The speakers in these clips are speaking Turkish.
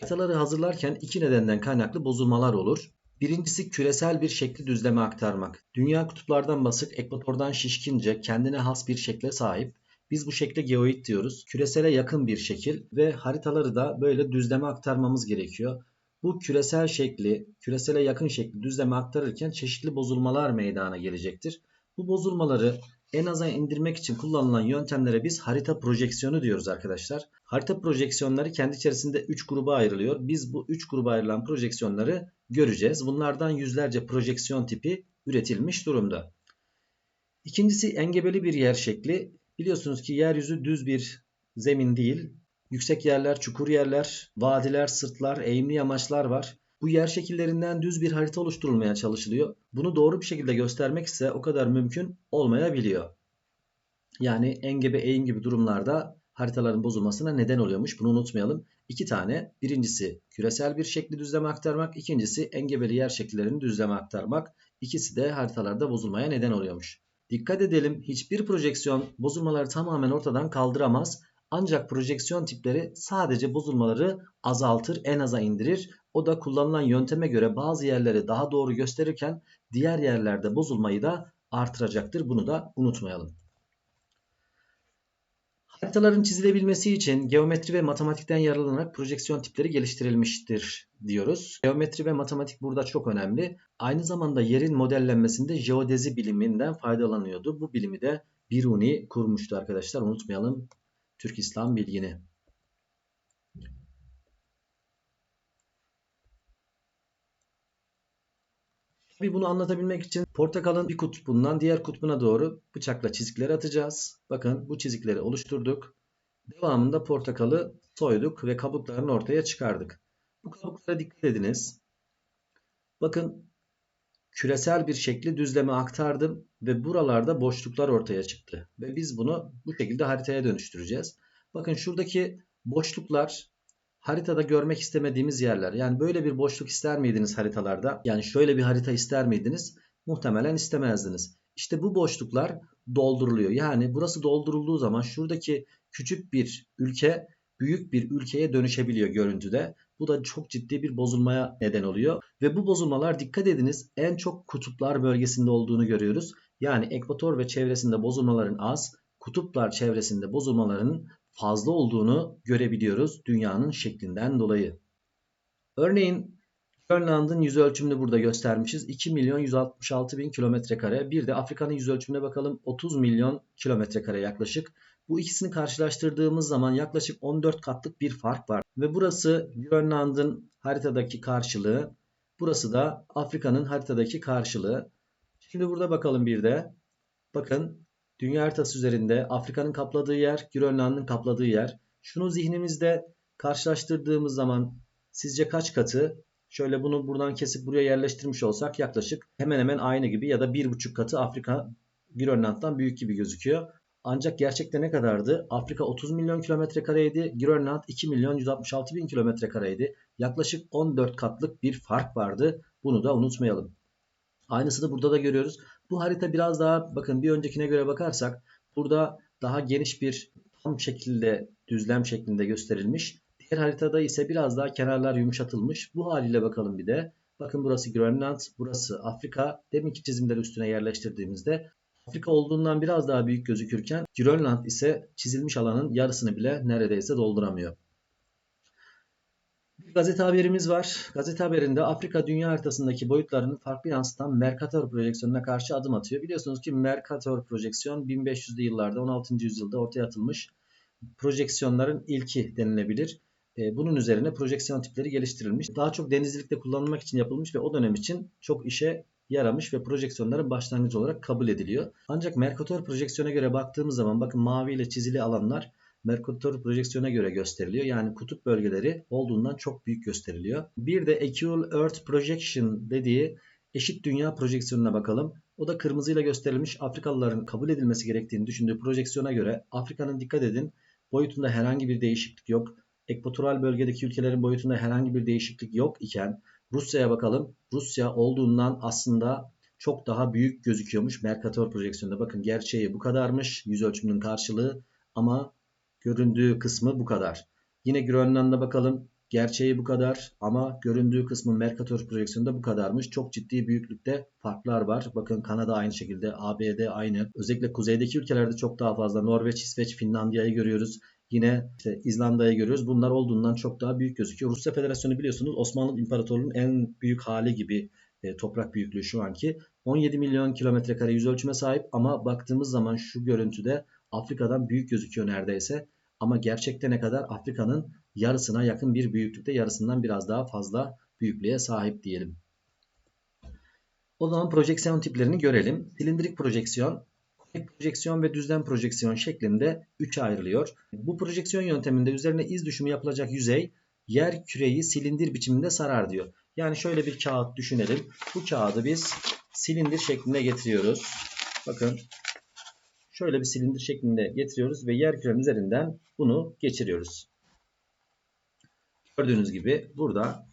Haritaları hazırlarken iki nedenden kaynaklı bozulmalar olur. Birincisi küresel bir şekli düzleme aktarmak. Dünya kutuplardan basık, ekvatordan şişkince kendine has bir şekle sahip. Biz bu şekle geoid diyoruz. Küresele yakın bir şekil ve haritaları da böyle düzleme aktarmamız gerekiyor. Bu küresel şekli, küresele yakın şekli düzleme aktarırken çeşitli bozulmalar meydana gelecektir. Bu bozulmaları en aza indirmek için kullanılan yöntemlere biz harita projeksiyonu diyoruz arkadaşlar. Harita projeksiyonları kendi içerisinde 3 gruba ayrılıyor. Biz bu 3 gruba ayrılan projeksiyonları göreceğiz. Bunlardan yüzlerce projeksiyon tipi üretilmiş durumda. İkincisi engebeli bir yer şekli. Biliyorsunuz ki yeryüzü düz bir zemin değil. Yüksek yerler, çukur yerler, vadiler, sırtlar, eğimli yamaçlar var. Bu yer şekillerinden düz bir harita oluşturulmaya çalışılıyor. Bunu doğru bir şekilde göstermek ise o kadar mümkün olmayabiliyor. Yani engebe, eğim gibi durumlarda haritaların bozulmasına neden oluyormuş. Bunu unutmayalım. İki tane. Birincisi küresel bir şekli düzleme aktarmak. İkincisi engebeli yer şekillerini düzleme aktarmak. İkisi de haritalarda bozulmaya neden oluyormuş. Dikkat edelim hiçbir projeksiyon bozulmaları tamamen ortadan kaldıramaz. Ancak projeksiyon tipleri sadece bozulmaları azaltır, en aza indirir. O da kullanılan yönteme göre bazı yerleri daha doğru gösterirken diğer yerlerde bozulmayı da artıracaktır. Bunu da unutmayalım. Haritaların çizilebilmesi için geometri ve matematikten yararlanarak projeksiyon tipleri geliştirilmiştir diyoruz. Geometri ve matematik burada çok önemli. Aynı zamanda yerin modellenmesinde jeodezi biliminden faydalanıyordu. Bu bilimi de Biruni kurmuştu arkadaşlar. Unutmayalım Türk İslam bilgini. Tabii bunu anlatabilmek için portakalın bir kutbundan diğer kutbuna doğru bıçakla çizikleri atacağız. Bakın bu çizikleri oluşturduk. Devamında portakalı soyduk ve kabuklarını ortaya çıkardık. Bu kabuklara dikkat ediniz. Bakın küresel bir şekli düzleme aktardım ve buralarda boşluklar ortaya çıktı. Ve biz bunu bu şekilde haritaya dönüştüreceğiz. Bakın şuradaki boşluklar haritada görmek istemediğimiz yerler. Yani böyle bir boşluk ister miydiniz haritalarda? Yani şöyle bir harita ister miydiniz? Muhtemelen istemezdiniz. İşte bu boşluklar dolduruluyor. Yani burası doldurulduğu zaman şuradaki küçük bir ülke büyük bir ülkeye dönüşebiliyor görüntüde. Bu da çok ciddi bir bozulmaya neden oluyor. Ve bu bozulmalar dikkat ediniz en çok kutuplar bölgesinde olduğunu görüyoruz. Yani ekvator ve çevresinde bozulmaların az, kutuplar çevresinde bozulmaların fazla olduğunu görebiliyoruz dünyanın şeklinden dolayı. Örneğin Grönland'ın yüz ölçümünü burada göstermişiz. 2 milyon 166 bin kilometre kare. Bir de Afrika'nın yüz ölçümüne bakalım. 30 milyon kilometre kare yaklaşık. Bu ikisini karşılaştırdığımız zaman yaklaşık 14 katlık bir fark var. Ve burası Grönland'ın haritadaki karşılığı. Burası da Afrika'nın haritadaki karşılığı. Şimdi burada bakalım bir de. Bakın dünya haritası üzerinde Afrika'nın kapladığı yer, Grönland'ın kapladığı yer. Şunu zihnimizde karşılaştırdığımız zaman sizce kaç katı? Şöyle bunu buradan kesip buraya yerleştirmiş olsak yaklaşık hemen hemen aynı gibi ya da bir buçuk katı Afrika Grönland'dan büyük gibi gözüküyor. Ancak gerçekte ne kadardı? Afrika 30 milyon kilometre kareydi. Grönland 2 milyon 166 bin kilometre kareydi. Yaklaşık 14 katlık bir fark vardı. Bunu da unutmayalım. Aynısını burada da görüyoruz. Bu harita biraz daha bakın bir öncekine göre bakarsak burada daha geniş bir tam şekilde düzlem şeklinde gösterilmiş. Diğer haritada ise biraz daha kenarlar yumuşatılmış. Bu haliyle bakalım bir de. Bakın burası Grönland, burası Afrika. Deminki çizimleri üstüne yerleştirdiğimizde Afrika olduğundan biraz daha büyük gözükürken Grönland ise çizilmiş alanın yarısını bile neredeyse dolduramıyor. Bir gazete haberimiz var. Gazete haberinde Afrika dünya haritasındaki boyutlarını farklı yansıtan Mercator projeksiyonuna karşı adım atıyor. Biliyorsunuz ki Mercator projeksiyon 1500'lü yıllarda 16. yüzyılda ortaya atılmış projeksiyonların ilki denilebilir. E, bunun üzerine projeksiyon tipleri geliştirilmiş. Daha çok denizcilikte kullanılmak için yapılmış ve o dönem için çok işe yaramış ve projeksiyonların başlangıcı olarak kabul ediliyor. Ancak Mercator projeksiyona göre baktığımız zaman bakın mavi ile çizili alanlar Mercator projeksiyona göre gösteriliyor. Yani kutup bölgeleri olduğundan çok büyük gösteriliyor. Bir de Equal Earth Projection dediği eşit dünya projeksiyonuna bakalım. O da kırmızıyla gösterilmiş Afrikalıların kabul edilmesi gerektiğini düşündüğü projeksiyona göre Afrika'nın dikkat edin boyutunda herhangi bir değişiklik yok. Ekvatoral bölgedeki ülkelerin boyutunda herhangi bir değişiklik yok iken Rusya'ya bakalım. Rusya olduğundan aslında çok daha büyük gözüküyormuş Mercator projeksiyonunda. Bakın gerçeği bu kadarmış. Yüz ölçümünün karşılığı ama göründüğü kısmı bu kadar. Yine Grönland'a bakalım. Gerçeği bu kadar ama göründüğü kısmın Mercator projeksiyonunda bu kadarmış. Çok ciddi büyüklükte farklar var. Bakın Kanada aynı şekilde, ABD aynı. Özellikle kuzeydeki ülkelerde çok daha fazla. Norveç, İsveç, Finlandiya'yı görüyoruz. Yine işte İzlanda'yı görüyoruz. Bunlar olduğundan çok daha büyük gözüküyor. Rusya Federasyonu biliyorsunuz Osmanlı İmparatorluğu'nun en büyük hali gibi e, toprak büyüklüğü şu anki. 17 milyon kilometre kare yüz ölçüme sahip ama baktığımız zaman şu görüntüde Afrika'dan büyük gözüküyor neredeyse. Ama gerçekte ne kadar Afrika'nın yarısına yakın bir büyüklükte yarısından biraz daha fazla büyüklüğe sahip diyelim. O zaman projeksiyon tiplerini görelim. Silindirik projeksiyon, konik projeksiyon ve düzlem projeksiyon şeklinde 3'e ayrılıyor. Bu projeksiyon yönteminde üzerine iz düşümü yapılacak yüzey yer küreyi silindir biçiminde sarar diyor. Yani şöyle bir kağıt düşünelim. Bu kağıdı biz silindir şeklinde getiriyoruz. Bakın şöyle bir silindir şeklinde getiriyoruz ve yer kürenin üzerinden bunu geçiriyoruz. Gördüğünüz gibi burada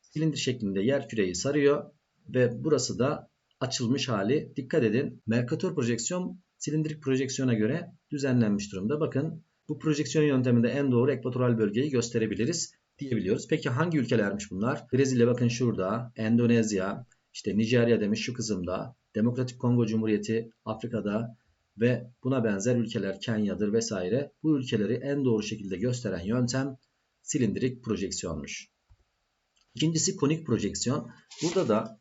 silindir şeklinde yer küreyi sarıyor ve burası da açılmış hali. Dikkat edin Mercator projeksiyon silindirik projeksiyona göre düzenlenmiş durumda. Bakın bu projeksiyon yönteminde en doğru ekvatoral bölgeyi gösterebiliriz diyebiliyoruz. Peki hangi ülkelermiş bunlar? Brezilya bakın şurada, Endonezya, işte Nijerya demiş şu kısımda, Demokratik Kongo Cumhuriyeti Afrika'da ve buna benzer ülkeler Kenya'dır vesaire. Bu ülkeleri en doğru şekilde gösteren yöntem silindirik projeksiyonmuş. İkincisi konik projeksiyon. Burada da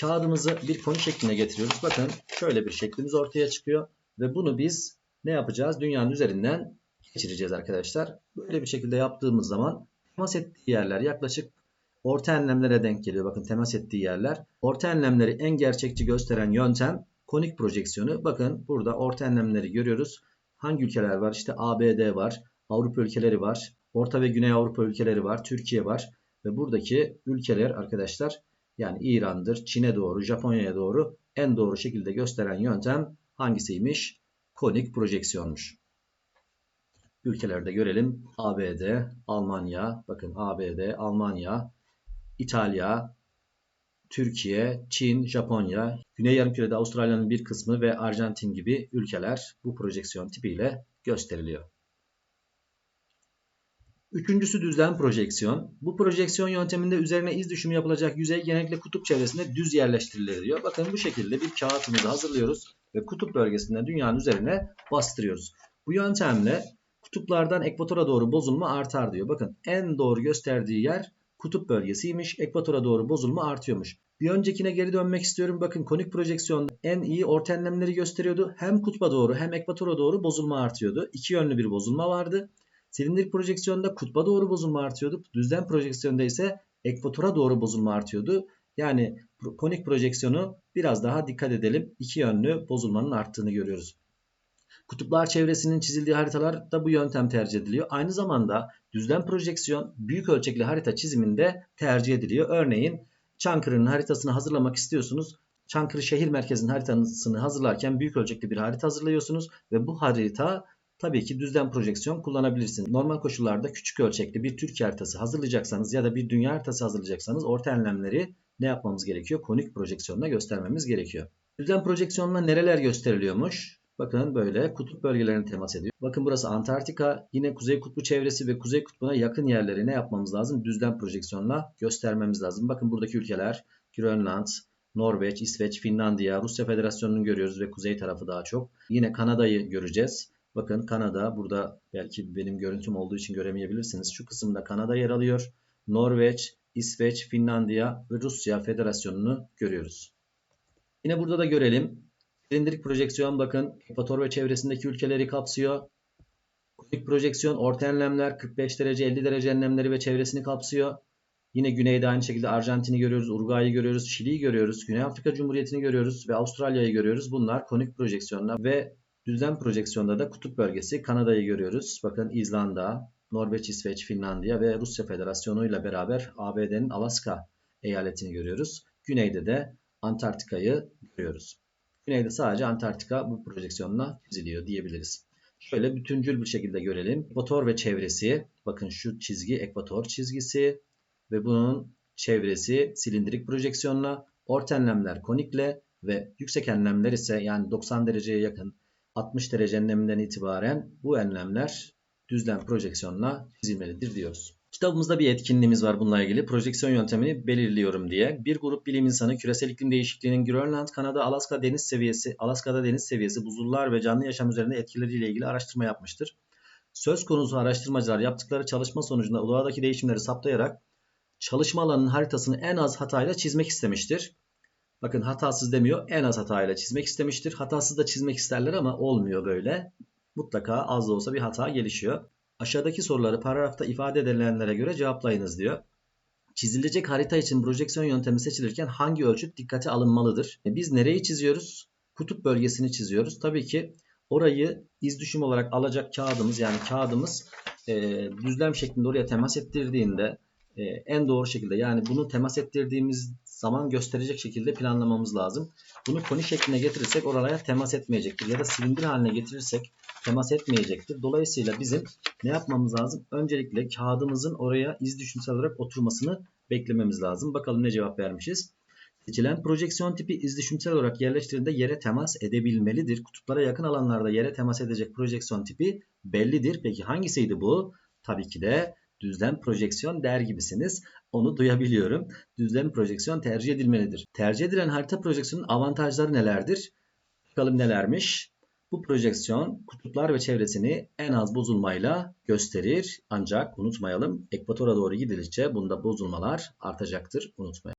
kağıdımızı bir koni şekline getiriyoruz. Bakın şöyle bir şeklimiz ortaya çıkıyor ve bunu biz ne yapacağız? Dünyanın üzerinden geçireceğiz arkadaşlar. Böyle bir şekilde yaptığımız zaman temas ettiği yerler yaklaşık orta enlemlere denk geliyor. Bakın temas ettiği yerler. Orta enlemleri en gerçekçi gösteren yöntem konik projeksiyonu. Bakın burada orta enlemleri görüyoruz. Hangi ülkeler var? İşte ABD var, Avrupa ülkeleri var, Orta ve Güney Avrupa ülkeleri var, Türkiye var. Ve buradaki ülkeler arkadaşlar yani İran'dır, Çin'e doğru, Japonya'ya doğru en doğru şekilde gösteren yöntem hangisiymiş? Konik projeksiyonmuş. Ülkelerde görelim. ABD, Almanya, bakın ABD, Almanya, İtalya, Türkiye, Çin, Japonya, Güney Yarımküre'de Avustralya'nın bir kısmı ve Arjantin gibi ülkeler bu projeksiyon tipiyle gösteriliyor. Üçüncüsü düzlem projeksiyon. Bu projeksiyon yönteminde üzerine iz düşümü yapılacak yüzey genellikle kutup çevresinde düz yerleştirilir diyor. Bakın bu şekilde bir kağıtımızı hazırlıyoruz ve kutup bölgesinden dünyanın üzerine bastırıyoruz. Bu yöntemle kutuplardan ekvatora doğru bozulma artar diyor. Bakın en doğru gösterdiği yer kutup bölgesiymiş. Ekvatora doğru bozulma artıyormuş. Bir öncekine geri dönmek istiyorum. Bakın konik projeksiyon en iyi orta enlemleri gösteriyordu. Hem kutba doğru hem ekvatora doğru bozulma artıyordu. İki yönlü bir bozulma vardı. Silindirik projeksiyonda kutba doğru bozulma artıyordu. Düzlem projeksiyonda ise ekvatora doğru bozulma artıyordu. Yani konik projeksiyonu biraz daha dikkat edelim. İki yönlü bozulmanın arttığını görüyoruz. Kutuplar çevresinin çizildiği haritalar da bu yöntem tercih ediliyor. Aynı zamanda düzlem projeksiyon büyük ölçekli harita çiziminde tercih ediliyor. Örneğin Çankırı'nın haritasını hazırlamak istiyorsunuz. Çankırı şehir merkezinin haritasını hazırlarken büyük ölçekli bir harita hazırlıyorsunuz ve bu harita tabii ki düzlem projeksiyon kullanabilirsiniz. Normal koşullarda küçük ölçekli bir Türkiye haritası hazırlayacaksanız ya da bir dünya haritası hazırlayacaksanız orta enlemleri ne yapmamız gerekiyor? Konik projeksiyonla göstermemiz gerekiyor. Düzlem projeksiyonla nereler gösteriliyormuş? Bakın böyle kutup bölgelerini temas ediyor. Bakın burası Antarktika. Yine Kuzey Kutbu çevresi ve Kuzey Kutbu'na yakın yerleri ne yapmamız lazım? Düzlem projeksiyonla göstermemiz lazım. Bakın buradaki ülkeler Grönland, Norveç, İsveç, Finlandiya, Rusya Federasyonu'nu görüyoruz ve kuzey tarafı daha çok. Yine Kanada'yı göreceğiz. Bakın Kanada burada belki benim görüntüm olduğu için göremeyebilirsiniz. Şu kısımda Kanada yer alıyor. Norveç, İsveç, Finlandiya ve Rusya Federasyonu'nu görüyoruz. Yine burada da görelim. Silindirik projeksiyon bakın ekvator ve çevresindeki ülkeleri kapsıyor. Konik projeksiyon orta enlemler 45 derece 50 derece enlemleri ve çevresini kapsıyor. Yine güneyde aynı şekilde Arjantin'i görüyoruz, Uruguay'ı görüyoruz, Şili'yi görüyoruz, Güney Afrika Cumhuriyeti'ni görüyoruz ve Avustralya'yı görüyoruz. Bunlar konik projeksiyonlar ve düzlem projeksiyonda da kutup bölgesi Kanada'yı görüyoruz. Bakın İzlanda, Norveç, İsveç, Finlandiya ve Rusya Federasyonu ile beraber ABD'nin Alaska eyaletini görüyoruz. Güneyde de Antarktika'yı görüyoruz. Güneyde sadece Antarktika bu projeksiyonla çiziliyor diyebiliriz. Şöyle bütüncül bir şekilde görelim. Ekvator ve çevresi. Bakın şu çizgi ekvator çizgisi ve bunun çevresi silindirik projeksiyonla, orta enlemler konikle ve yüksek enlemler ise yani 90 dereceye yakın 60 derece enleminden itibaren bu enlemler düzlem projeksiyonla çizilmelidir diyoruz. Kitabımızda bir etkinliğimiz var bununla ilgili. Projeksiyon yöntemini belirliyorum diye. Bir grup bilim insanı küresel iklim değişikliğinin Grönland, Kanada, Alaska deniz seviyesi, Alaska'da deniz seviyesi, buzullar ve canlı yaşam üzerinde etkileriyle ilgili araştırma yapmıştır. Söz konusu araştırmacılar yaptıkları çalışma sonucunda doğadaki değişimleri saptayarak çalışma alanının haritasını en az hatayla çizmek istemiştir. Bakın hatasız demiyor, en az hatayla çizmek istemiştir. Hatasız da çizmek isterler ama olmuyor böyle. Mutlaka az da olsa bir hata gelişiyor. Aşağıdaki soruları paragrafta ifade edilenlere göre cevaplayınız diyor. Çizilecek harita için projeksiyon yöntemi seçilirken hangi ölçüt dikkate alınmalıdır? E, Biz nereyi çiziyoruz? Kutup bölgesini çiziyoruz. Tabii ki orayı iz düşüm olarak alacak kağıdımız yani kağıdımız e, düzlem şeklinde oraya temas ettirdiğinde e, en doğru şekilde yani bunu temas ettirdiğimiz zaman gösterecek şekilde planlamamız lazım. Bunu koni şekline getirirsek oralara temas etmeyecektir. Ya da silindir haline getirirsek temas etmeyecektir. Dolayısıyla bizim ne yapmamız lazım? Öncelikle kağıdımızın oraya iz düşümsel olarak oturmasını beklememiz lazım. Bakalım ne cevap vermişiz. Seçilen projeksiyon tipi iz düşümsel olarak yerleştirildiğinde yere temas edebilmelidir. Kutuplara yakın alanlarda yere temas edecek projeksiyon tipi bellidir. Peki hangisiydi bu? Tabii ki de düzlem projeksiyon der gibisiniz. Onu duyabiliyorum. Düzlem projeksiyon tercih edilmelidir. Tercih edilen harita projeksiyonun avantajları nelerdir? Bakalım nelermiş? Bu projeksiyon kutuplar ve çevresini en az bozulmayla gösterir. Ancak unutmayalım ekvatora doğru gidildikçe bunda bozulmalar artacaktır. Unutmayalım.